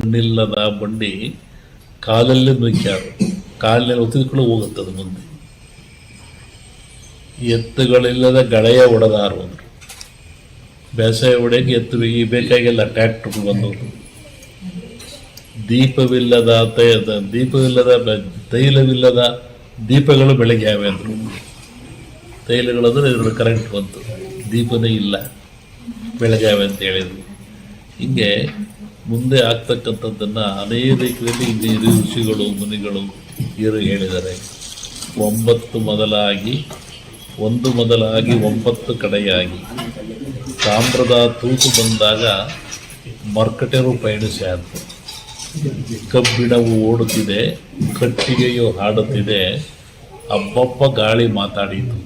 ಕಣ್ಣಿಲ್ಲದ ಬಂಡಿ ಕಾಲಲ್ಲೇ ನುಗ್ಗ್ಯಾರು. ಕಾಲಲ್ಲಿ ಒತ್ತಿದ್ಕೊಂಡು ಹೋಗುತ್ತದೆ ಮುಂದೆ. ಎತ್ತುಗಳಿಲ್ಲದ ಗಳೆಯ ಒಡೆದಾರು ಅಂದ್ರು ಬೇಸಾಯ ಹೊಡೆಯಕ್ಕೆ ಎತ್ತು ಈ ಬೇಕಾಗಿಲ್ಲ ಟ್ರ್ಯಾಕ್ಟರ್ಗಳು ಬಂದವರು ದೀಪವಿಲ್ಲದ ತೈ- ದೀಪವಿಲ್ಲದ ತೈಲವಿಲ್ಲದ ದೀಪಗಳು ಬೆಳಗ್ಗೆ ಯಾವೆ ಅಂದರು. ತೈಲಗಳಂದ್ರೆ ಇದ್ರ ಕರೆಂಟ್ ಬಂತು. ದೀಪನೇ ಇಲ್ಲ. ಬೆಳಗಾವೆ ಅಂತ ಹೇಳಿದರು. ಹಿಂಗೆ ಮುಂದೆ ಆಗ್ತಕ್ಕಂಥದ್ದನ್ನು ಅನೇಕ ರೀತಿಯಲ್ಲಿ ಇಲ್ಲಿ ಋಷಿಗಳು, ಮುನಿಗಳು ಇವರು ಹೇಳಿದ್ದಾರೆ. ಒಂಬತ್ತು ಮೊದಲಾಗಿ, ಒಂದು ಮೊದಲಾಗಿ, ಒಂಬತ್ತು ಕಡೆಯಾಗಿ. ತಾಮ್ರದ ತೂಕು ಬಂದಾಗ ಮರ್ಕಟೆರು ಪಯಣಿಸಿ ಅಂತ ಕಬ್ಬಿಣವು ಓಡುತ್ತಿದೆ, ಕಟ್ಟಿಗೆಯು ಹಾಡುತ್ತಿದೆ ಅಬ್ಬಪ್ಪ ಗಾಳಿ ಮಾತಾಡಿತು.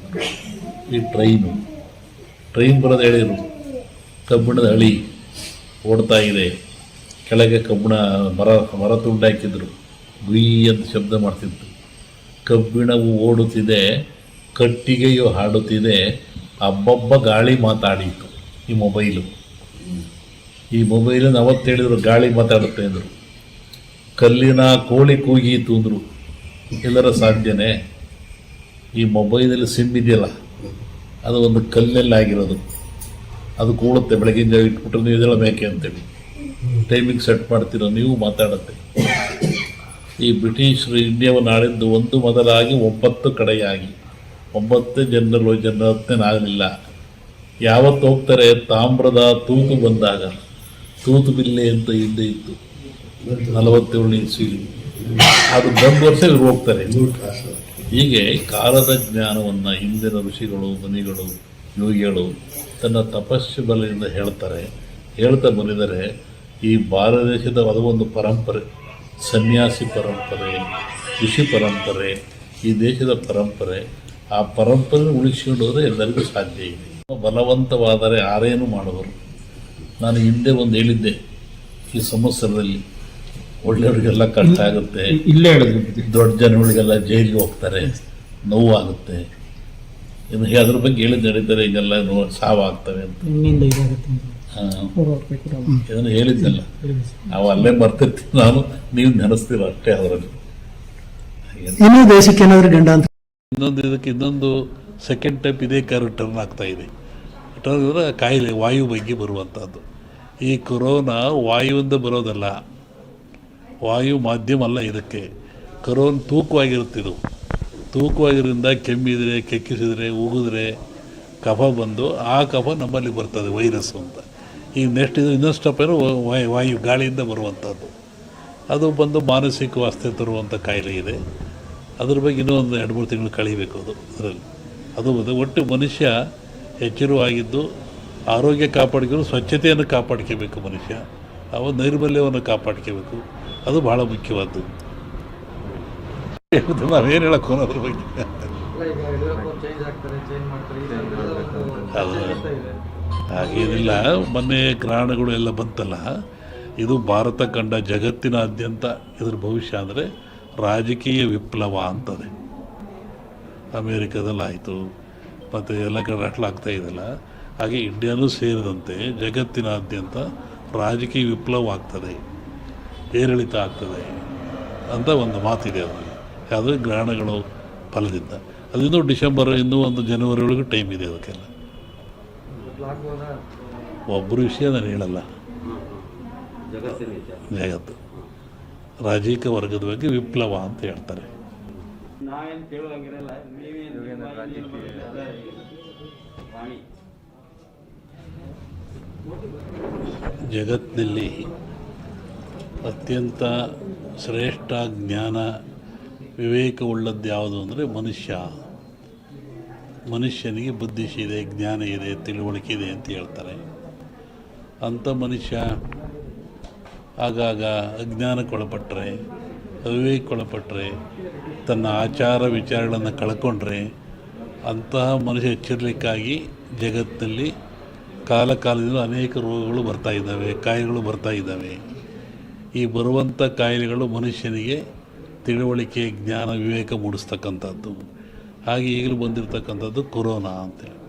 ಈ ಟ್ರೈನು, ಟ್ರೈನ್ ಬರೋದು ಹೇಳಿದರು ಕಬ್ಬಿಣದ ಹಳಿ ಓಡ್ತಾ ಇದೆ. ಕೆಳಗೆ ಕಬ್ಬಿಣ ಮರ ಮರ ತುಂಡಾಕಿದ್ರು ಗುಯ್ ಅಂತ ಶಬ್ದ ಮಾಡ್ತಿತ್ತು. ಕಬ್ಬಿಣವು ಓಡುತ್ತಿದೆ, ಕಟ್ಟಿಗೆಯು ಹಾಡುತ್ತಿದೆ. ಅಬ್ಬಬ್ಬ ಗಾಳಿ ಮಾತಾಡಿತು ಈ ಮೊಬೈಲು. ಈ ಮೊಬೈಲನ್ನು ಅವತ್ತು ಹೇಳಿದ್ರು ಗಾಳಿ ಮಾತಾಡುತ್ತೆ ಅಂದರು. ಕಲ್ಲಿನ ಕೋಳಿ ಕೂಗೀತು ಅಂದರು. ಎಲ್ಲರ ಸಾಧ್ಯನೇ? ಈ ಮೊಬೈಲಲ್ಲಿ ಸಿಮ್ ಇದೆಯಲ್ಲ, ಅದು ಒಂದು ಕಲ್ಲಿನಲ್ಲಿ ಆಗಿರೋದು ಅದು ಕೂಳುತ್ತೆ, ಬೆಳಗಿನ ಜಾವ ಇಟ್ಬಿಟ್ರೆ ನೀವು ಎದ್ದೇಳಬೇಕೆ ಅಂತೇಳಿ ಟೈಮಿಂಗ್ ಸೆಟ್ ಮಾಡ್ತೀರೋ? ನೀವು ಮಾತಾಡುತ್ತೆ. ಈ ಬ್ರಿಟಿಷರು ಇಂಡಿಯಾವನ್ನು ಆಳಿದ್ದು ಒಂದು ಮೊದಲಾಗಿ ಒಂಬತ್ತು ಕಡೆಯಾಗಿ. ಒಂಬತ್ತು ಜನರಲ್ ಜನರತ್ನೇನಾಗಲಿಲ್ಲ ಯಾವತ್ತು ಹೋಗ್ತಾರೆ? ತಾಮ್ರದ ತೂತು ಬಂದಾಗ. ತೂತು ಬಿಲ್ಲೆ ಅಂತ ಹಿಂದೆ ಇತ್ತು. ನಲವತ್ತೇಳನೇ ಇಸ್ವಿಲಿ. ಅದು ಬಂದು ವರ್ಷ ಇವ್ರು ಹೋಗ್ತಾರೆ. ಹೀಗೆ ಕಾಲದ ಜ್ಞಾನವನ್ನು ಹಿಂದಿನ ಋಷಿಗಳು, ಮುನಿಗಳು, ಯೋಗಿಗಳು ತನ್ನ ತಪಸ್ಸು ಬಲದಿಂದ ಹೇಳ್ತಾರೆ. ಹೇಳ್ತಾ ಬಂದಿದ್ದಾರೆ. ಈ ಭಾರತ ದೇಶದ ಒಂದು ಪರಂಪರೆ ಸನ್ಯಾಸಿ ಪರಂಪರೆ ಕೃಷಿ ಪರಂಪರೆ ಈ ದೇಶದ ಪರಂಪರೆ ಆ ಪರಂಪರೆ ಉಳಿಸಿಕೊಂಡು ಹೋದರೆ ಎಲ್ಲರಿಗೂ ಸಾಧ್ಯ ಇದೆ. ಬಲವಂತವಾದರೆ ಆರೇನು ಮಾಡುವರು? ನಾನು ಹಿಂದೆ ಒಂದು ಹೇಳಿದ್ದೆ ಈ ಸಂವತ್ಸರದಲ್ಲಿ ಒಳ್ಳೆಯವರಿಗೆಲ್ಲ ಕಷ್ಟ ಆಗುತ್ತೆ ಇಲ್ಲೇ ದೊಡ್ಡ ಜನಗಳಿಗೆಲ್ಲ ಜೈಲಿಗೆ ಹೋಗ್ತಾರೆ ನೋವಾಗುತ್ತೆ. ಇನ್ನು ಅದ್ರ ಬಗ್ಗೆ ಹೇಳಿದ್ ನಡೀತಾರೆ ಈಗೆಲ್ಲ ನೋ ಸಾವಾಗ್ತವೆ ಅಂತ. ಇದನ್ನು ಹೇಳಿದ್ದಲ್ಲ. ನಾವು ಅಲ್ಲೇ ಬರ್ತಿರ್ತೀವಿ ನಾನು ನೀವು ನೆನೆಸ್ತೀರ ಅಷ್ಟೇ ಅದರಲ್ಲಿ. ಇನ್ನೂ ದೇಶಕ್ಕೆ ಏನಾದ್ರು ಗಂಡ ಅಂತ? ಇನ್ನೊಂದು ಇದಕ್ಕೆ ಇನ್ನೊಂದು ಸೆಕೆಂಡ್ ಟೈಪ್ ಇದೇ ಕಾರು ಟರ್ನ್ ಆಗ್ತಾ ಇದೆ. ಟರ್ನ್ ಅಂದರೆ ಕಾಯಿಲೆ ವಾಯು ಬಗ್ಗೆ ಬರುವಂಥದ್ದು ಈ ಕೊರೋನಾ ವಾಯುವಿಂದ ಬರೋದಲ್ಲ. ವಾಯು ಮಾಧ್ಯಮ ಅಲ್ಲ ಇದಕ್ಕೆ. ಕರೋನ್ ತೂಕವಾಗಿರುತ್ತಿದ್ದು ತೂಕವಾಗಿರೋದ್ರಿಂದ ಕೆಮ್ಮಿದ್ರೆ ಕೆಕ್ಕಿಸಿದರೆ ಉಗಿದ್ರೆ ಕಫ ಬಂದು ಆ ಕಫ ನಮ್ಮಲ್ಲಿ ಬರ್ತದೆ ವೈರಸ್ ಅಂತ. ಈಗ ನೆಕ್ಸ್ಟ್ ಇದು ಇನ್ನೊಂದು ಸ್ಟೆಪ್ ಏನು ವಾಯು ವಾಯು ಗಾಳಿಯಿಂದ ಬರುವಂಥದ್ದು ಅದು ಬಂದು ಮಾನಸಿಕ ವಾಸ್ತೆ ತರುವಂಥ ಕಾಯಿಲೆ ಇದೆ. ಅದ್ರ ಬಗ್ಗೆ ಇನ್ನೂ ಒಂದು ಎರಡು, ಮೂರು ತಿಂಗಳು ಕಳಿಬೇಕು ಅದು, ಅದರಲ್ಲಿ. ಅದು ಬಂದು ಒಟ್ಟು ಮನುಷ್ಯ ಎಚ್ಚರವಾಗಿದ್ದು ಆರೋಗ್ಯ ಕಾಪಾಡ್ಕೊಂಡು ಸ್ವಚ್ಛತೆಯನ್ನು ಕಾಪಾಡ್ಕೋಬೇಕು ಮನುಷ್ಯ. ಅವ ನೈರ್ಮಲ್ಯವನ್ನು ಕಾಪಾಡ್ಕೋಬೇಕು. ಅದು ಭಾಳ ಮುಖ್ಯವಾದ್ದು. ನಾವೇನು ಹೇಳಕ್ಕೆ ಅದ್ರ ಬಗ್ಗೆ? ಹಾಗೇನಿಲ್ಲ ಮೊನ್ನೆ ಗ್ರಹಣಗಳು ಎಲ್ಲ ಬಂತಲ್ಲ ಇದು ಭಾರತ ಕಂಡ ಜಗತ್ತಿನಾದ್ಯಂತ ಇದ್ರ ಭವಿಷ್ಯ ಅಂದರೆ ರಾಜಕೀಯ ವಿಪ್ಲವ ಅಂತದೆ. ಅಮೇರಿಕಾದಲ್ಲಿ ಆಯಿತು ಮತ್ತು ಎಲ್ಲ ಕಡೆ ರಟ್ಲಾಗ್ತಾ ಇದೆಲ್ಲ. ಹಾಗೆ ಇಂಡಿಯಾನೂ ಸೇರಿದಂತೆ ಜಗತ್ತಿನಾದ್ಯಂತ ರಾಜಕೀಯ ವಿಪ್ಲವ ಆಗ್ತದೆ ಏರಿಳಿತ ಆಗ್ತದೆ ಅಂತ ಒಂದು ಮಾತಿದೆ ಅದರಲ್ಲಿ. ಯಾವುದೇ ಗ್ರಹಣಗಳು ಫಲದಿಂದ. ಅದಿನ್ನೂ ಡಿಸೆಂಬರ್ ಇನ್ನೂ ಒಂದು ಜನವರಿ ಒಳಗೆ ಟೈಮ್ ಇದೆ ಅದಕ್ಕೆಲ್ಲ. ಒಬ್ಬರು ವಿಷಯ ನಾನು ಹೇಳಲ್ಲ. ಜಗತ್ತು. ರಾಜಕೀಯ ವರ್ಗದ ಬಗ್ಗೆ ವಿಪ್ಲವ ಅಂತ ಹೇಳ್ತಾರೆ. ಜಗತ್ತಿನಲ್ಲಿ ಅತ್ಯಂತ ಶ್ರೇಷ್ಠ ಜ್ಞಾನ ವಿವೇಕವುಳ್ಳದ್ದು ಯಾವುದು ಅಂದರೆ ಮನುಷ್ಯ. ಮನುಷ್ಯನಿಗೆ ಬುದ್ಧಿಶಿ ಇದೆ, ಜ್ಞಾನ ಇದೆ, ತಿಳುವಳಿಕೆ ಇದೆ ಅಂತ ಹೇಳ್ತಾರೆ. ಅಂಥ ಮನುಷ್ಯ ಆಗಾಗ ಅಜ್ಞಾನಕ್ಕೊಳಪಟ್ಟರೆ ಅವಿವೇಕಕ್ಕೊಳಪಟ್ಟರೆ ತನ್ನ ಆಚಾರ ವಿಚಾರಗಳನ್ನು ಕಳ್ಕೊಂಡ್ರೆ ಅಂತಹ ಮನುಷ್ಯ ಎಚ್ಚರಲಿಕ್ಕಾಗಿ ಜಗತ್ತಿನಲ್ಲಿ ಕಾಲ ಕಾಲದಿಂದ ಅನೇಕ ರೋಗಗಳು ಬರ್ತಾ ಇದ್ದಾವೆ, ಕಾಯಿಲೆಗಳು ಬರ್ತಾ ಇದ್ದಾವೆ. ಈ ಬರುವಂಥ ಕಾಯಿಲೆಗಳು ಮನುಷ್ಯನಿಗೆ ತಿಳುವಳಿಕೆ ಜ್ಞಾನ ವಿವೇಕ ಮೂಡಿಸ್ತಕ್ಕಂಥದ್ದು. ಹಾಗೆ ಈಗಲೂ ಬಂದಿರತಕ್ಕಂಥದ್ದು ಕೊರೋನಾ ಅಂತೇಳಿ.